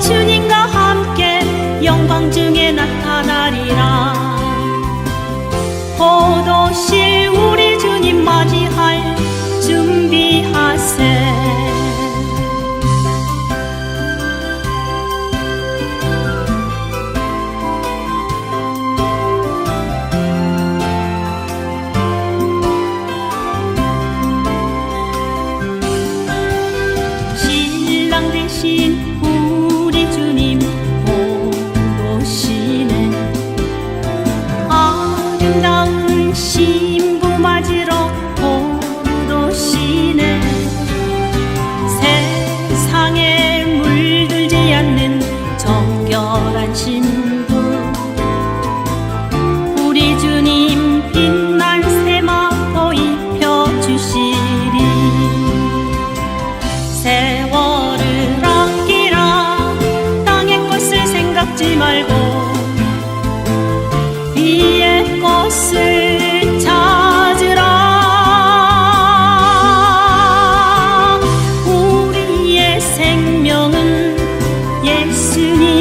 주님과 함께 영광 중에 나타나리라. 포도시 우리 주님 맞이할 준비하세. 신랑 대신 잊지 말고 비의 꽃을 찾으라. 우리의 생명은 예수님.